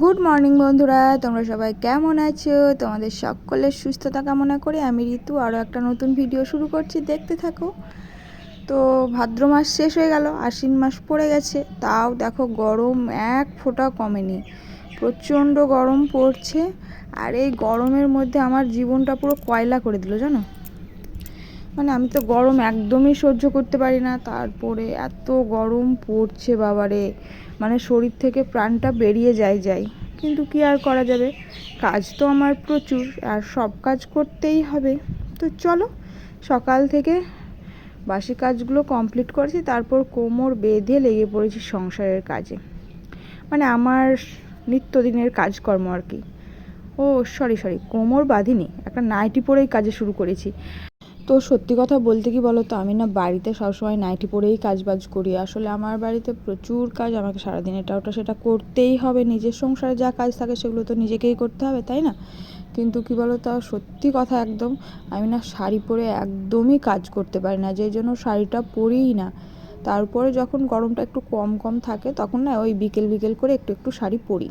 Good morning বন্ধুরা। তোমরা সবাই কেমন আছো? তোমাদের সকলের সুস্থতা কামনা করে। আমি ঋতু। আরও একটা নতুন ভিডিও শুরু করছি। দেখতে থাকো। তো ভাদ্র মাস শেষ হয়ে গেল। আশ্বিন মাস পড়ে গেছে। তাও দেখো গরম এক ফোঁটা কমেনি। প্রচণ্ড গরম পড়ছে। আর এই গরমের মধ্যে আমার জীবনটা পুরো কয়লা করে দিল, জানো? মানে আমি তো গরম একদমই সহ্য করতে পারি না। তারপরে এত গরম পড়ছে বাবারে। মানে শরীর থেকে প্রাণটা বেরিয়ে যায় যায়। কিন্তু কি আর করা যাবে? কাজ তো আমার প্রচুর, আর সব কাজ করতেই হবে। তো চলো, সকাল থেকে বাসি কাজগুলো কমপ্লিট করেছি, তারপর কোমর বেঁধে লেগে পড়েছি সংসারের কাজে। মানে আমার নিত্যদিনের কাজকর্ম আর কি। ও সরি সরি কোমর বাঁধিনি, একটা নাইটি পরেই কাজে শুরু করেছি। তো সত্যি কথা বলতে কি বলো তো আমি না বাড়িতে সবসময় নাইটি পরেই কাজ বাজ করি। আসলে আমার বাড়িতে প্রচুর কাজ, আমাকে সারাদিন এটা ওটা সেটা করতেই হবে। নিজের সংসারে যা কাজ থাকে সেগুলো তো নিজেকেই করতে হবে, তাই না? কিন্তু কি বলো তো সত্যি কথা একদম, আমি না শাড়ি পরে একদমই কাজ করতে পারি না যেই জন্য শাড়িটা পরিই না। তারপরে যখন গরমটা একটু কম কম থাকে, তখন না ওই বিকেল বিকেল করে একটু একটু শাড়ি পরি।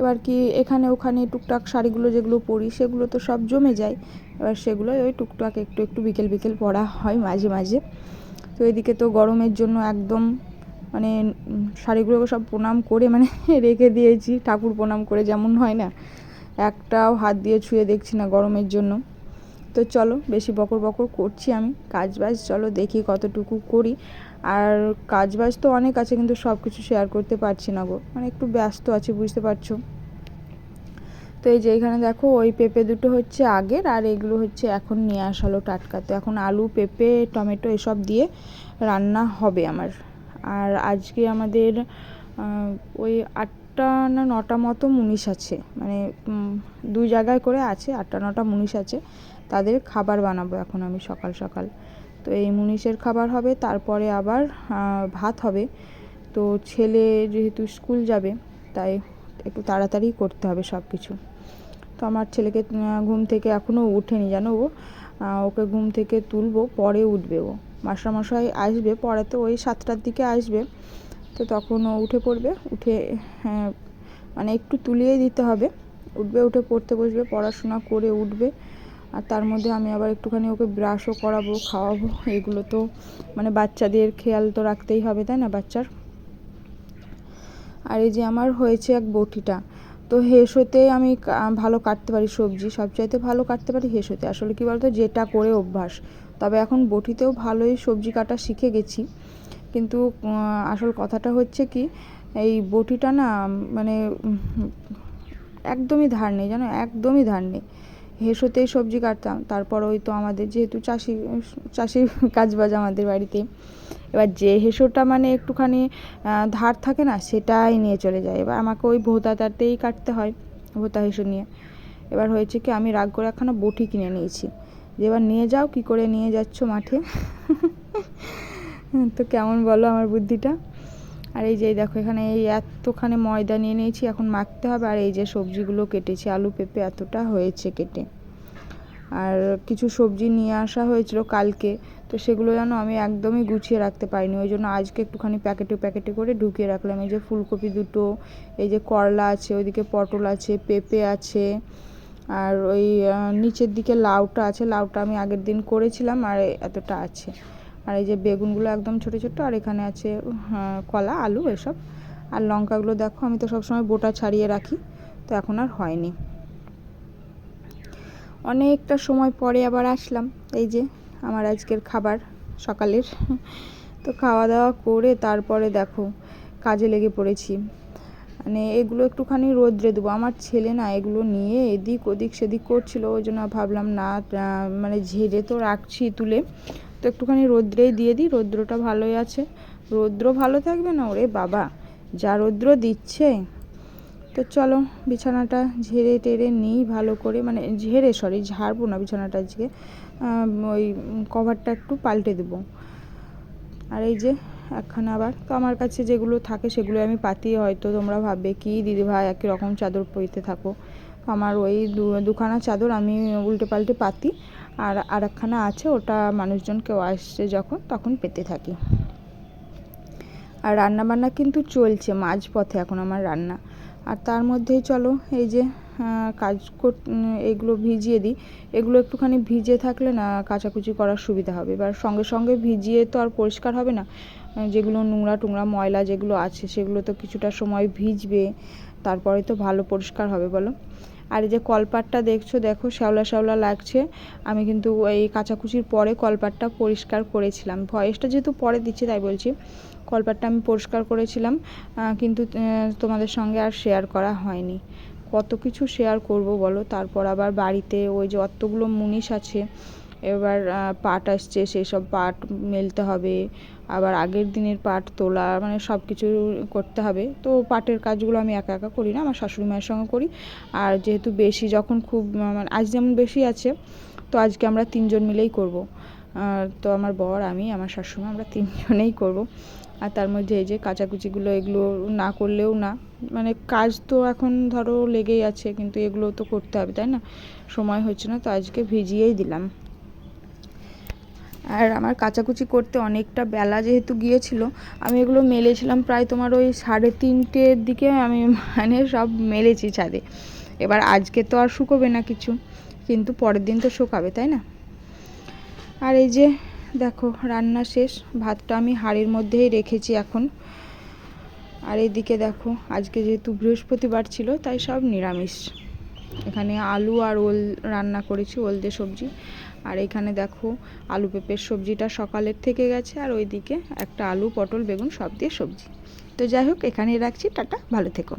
এবার কি এখানে ওখানে টুকটাক শাড়িগুলো যেগুলো পরি, সেগুলো তো সব জমে যায়। এবার সেগুলো ওই টুকটাক একটু একটু বিকেল বিকেল পরা হয় মাঝে মাঝে। তো এদিকে তো গরমের জন্য একদম মানে শাড়িগুলোকে সব প্রণাম করে মানে রেখে দিয়েছি, ঠাকুর প্রণাম করে যেমন হয় না। একটাও হাত দিয়ে ছুঁয়ে দেখছি না গরমের জন্য। তো চলো বেশি বকর বকর করছি আমি কাজ বাজ চলো দেখি কতটুকু করি। আর কাজ বাজ তো অনেক আছে কিন্তু সব কিছু শেয়ার করতে পারছি না গো মানে একটু ব্যস্ত আছি, বুঝতে পারছ? তো এই যে এখানে দেখো ওই পেঁপে দুটো হচ্ছে আগের আর এগুলো হচ্ছে এখন নিয়ে আসালো টাটকা। তো এখন আলু, পেঁপে, টমেটো এসব দিয়ে রান্না হবে আমার। আর আজকে আমাদের ওই আটটা না নটা মতো মুনিশ আছে। মানে দুই জায়গায় করে আছে, আটটা নটা মুনিশ আছে। তাদের খাবার বানাবো এখন আমি সকাল সকাল। তো এই মুনিশের খাবার হবে, তারপরে আবার ভাত হবে। তো ছেলে যেহেতু স্কুল যাবে, তাই একটু তাড়াতাড়ি করতে হবে সব কিছু তো আমার ছেলেকে ঘুম থেকে এখনও উঠেনি জানো ও? ওকে ঘুম থেকে তুলবো পরে উঠবে ও। মাস্টারমশাই আসবে পড়াতে ওই সাতটার দিকে আসবে। তো তখন ও উঠে পড়বে উঠে হ্যাঁ, মানে একটু তুলিয়ে দিতে হবে। উঠবে উঠে পড়তে বসবে পড়াশোনা করে উঠবে। আর তার মধ্যে আমি আবার একটুখানি ওকে ব্রাশও করাবো খাওয়াবো এগুলো তো মানে বাচ্চাদের খেয়াল তো রাখতেই হবে তাই না বাচ্চার? আর এই যে আমার হয়েছে এক বটিটা, তো হেসোতে আমি ভালো কাটতে পারি সবজি, সবচাইতে ভালো কাটতে পারি হেসোতে আসলে কী বলতো, যেটা করে অভ্যাস। তবে এখন বটিতেও ভালোই সবজি কাটা শিখে গেছি। কিন্তু আসল কথাটা হচ্ছে কি, এই বটিটা না মানে একদমই ধার নেই, জানো? একদমই ধার নেই। হেসোতেই সবজি কাটতাম। তারপর ওই তো আমাদের যেহেতু চাষি, চাষির কাজবাজ আমাদের বাড়িতে। এবার যে হেসোটা মানে একটুখানি ধার থাকে না, সেটাই নিয়ে চলে যায়। এবার আমাকে ওই ভোতাটাতেই কাটতে হয়, ভোতা হেসো নিয়ে। এবার হয়েছে কি, আমি রাগ করে একখানা বটি কিনে নিয়েছি। যে এবার নিয়ে যাও, কি করে নিয়ে যাচ্ছ মাঠে? তো কেমন বলো আমার বুদ্ধিটা? আর এই যে দেখো, এখানে এই এতখানে ময়দা নিয়ে নিয়েছি, এখন মাখতে হবে। আর এই যে সবজিগুলো কেটেছি, আলু পেঁপে এতটা হয়েছে কেটে। আর কিছু সবজি নিয়ে আসা হয়েছিল কালকে, তো সেগুলো যেন আমি একদমই গুছিয়ে রাখতে পারিনি। ওই জন্য আজকে একটুখানি প্যাকেটে প্যাকেটে করে ঢুকিয়ে রাখলাম। এই যে ফুলকপি দুটো, এই যে করলা আছে, ওইদিকে পটল আছে, পেঁপে আছে, আর ওই নিচের দিকে লাউটা আছে। লাউটা আমি আগের দিন করেছিলাম, আর এতটা আছে। আর এই যে বেগুনগুলো একদম ছোটো ছোটো, আর এখানে আছে কলা, আলু, এসব। আর লঙ্কাগুলো দেখো, আমি তো সবসময় বোটা ছাড়িয়ে রাখি, তো এখন আর হয়নি। অনেকটা সময় পরে আবার আসলাম। এই যে আমার আজকের খাবার সকালের। তো খাওয়া দাওয়া করে তারপরে দেখো কাজে লেগে পড়েছি। মানে এগুলো একটুখানি রোদ্রে দেবো। আমার ছেলে না এগুলো নিয়ে এদিক ওদিক সেদিক করছিল। ওই জন্য ভাবলাম না মানে ঝেড়ে তো রাখছি তুলে। তো একটুখানি রৌদ্রেই দিয়ে দিই। রৌদ্রটা ভালোই আছে। রৌদ্র ভালো থাকবে না ওরে বাবা? যা রৌদ্র দিচ্ছে তো চলো বিছানাটা ঝেড়ে টেরে নিই ভালো করে। মানে ঝেড়ে সরি ঝাড়বো না বিছানাটা আজকে। ওই কভারটা একটু পাল্টে দেবো। আর এই যে একখানা আবার, তো আমার কাছে যেগুলো থাকে সেগুলো আমি পাতি, হয়তো তোমরা ভাববে, কি দিদি ভাই, একই রকম চাদর পরিতে থাকো? আমার ওই দুখানা চাদর আমি উল্টে পাল্টে পাতি, আর আর একখানা আছে, ওটা মানুষজন কেউ আসছে যখন, তখন পেতে থাকি। আর রান্না বান্না কিন্তু চলছে, মাঝপথে এখন আমার রান্না। আর তার মধ্যেই চলো, এই যে কাজ এগুলো ভিজিয়ে দিই। এগুলো একটুখানি ভিজে থাকলে না কাচাকুচি করার সুবিধা হবে। এবার সঙ্গে সঙ্গে ভিজিয়ে তো আর পরিষ্কার হবে না। যেগুলো নোংরা টুংরা, ময়লা যেগুলো আছে, সেগুলো তো কিছুটা সময় ভিজবে, তারপরে তো ভালো পরিষ্কার হবে, বলো। আর এই যে কলপাটটা দেখছ, দেখো শ্যাওলা শ্যাওলা লাগছে। আমি কিন্তু এই কাচাকুচির পরে কলপাটটা পরিষ্কার করেছিলাম। ভয়েসটা যেহেতু পরে দিচ্ছি, তাই বলছি। কলপাটটা আমি পরিষ্কার করেছিলাম কিন্তু তোমাদের সঙ্গে আর শেয়ার করা হয়নি। কত কিছু শেয়ার করব বলো? তারপর আবার বাড়িতে ওই যে অতগুলো মুনিশ আছে এবার পাট আসছে, সেই সব পাট মেলতে হবে। আবার আগের দিনের পাট তোলা মানে সব কিছু করতে হবে। তো পাটের কাজগুলো আমি একা একা করি না, আমার শাশুড়ি মায়ের সঙ্গে করি। আর যেহেতু বেশি, যখন খুব মানে আজ যেমন বেশি আছে, তো আজকে আমরা তিনজন মিলেই করব। তো আমার বর, আমি, আমার শাশুড়ি আমরা তিনজনেই করব। আর তার মধ্যে এই যে কাচাকুচিগুলো, এগুলো না করলেও না। মানে কাজ তো এখন ধরো লেগেই আছে, কিন্তু এগুলো তো করতে হবে, তাই না? সময় হচ্ছে না, তো আজকে ভিজিয়েই দিলাম। আর আমার কাচাকুচি করতে অনেকটা বেলা যেহেতু গিয়েছিল, আমি এগুলো মেলেছিলাম প্রায় তোমার ওই সাড়ে তিনটের দিকে, আমি মানে সব মেলেছি ছাদে। এবার আজকে তো আর শুকোবে না কিছু, কিন্তু পরের দিন তো শুকাবে, তাই না? আর এই যে দেখো, রান্না শেষ, ভাতটা আমি হাঁড়ির মধ্যেই রেখেছি এখন। আর এইদিকে দেখো, আজকে যেহেতু বৃহস্পতিবার ছিল, তাই সব নিরামিষ। এখানে আলু আর ওল রান্না করেছি, ওল দিয়ে সবজি। আর এখানে দেখো আলু পেঁপের সবজিটা সকালের থেকে গেছে, আর ওইদিকে একটা আলু, পটল, বেগুন সব দিয়ে সবজি। তো যাই হোক, এখানেই রাখছি, টাটা, ভালো থেকো।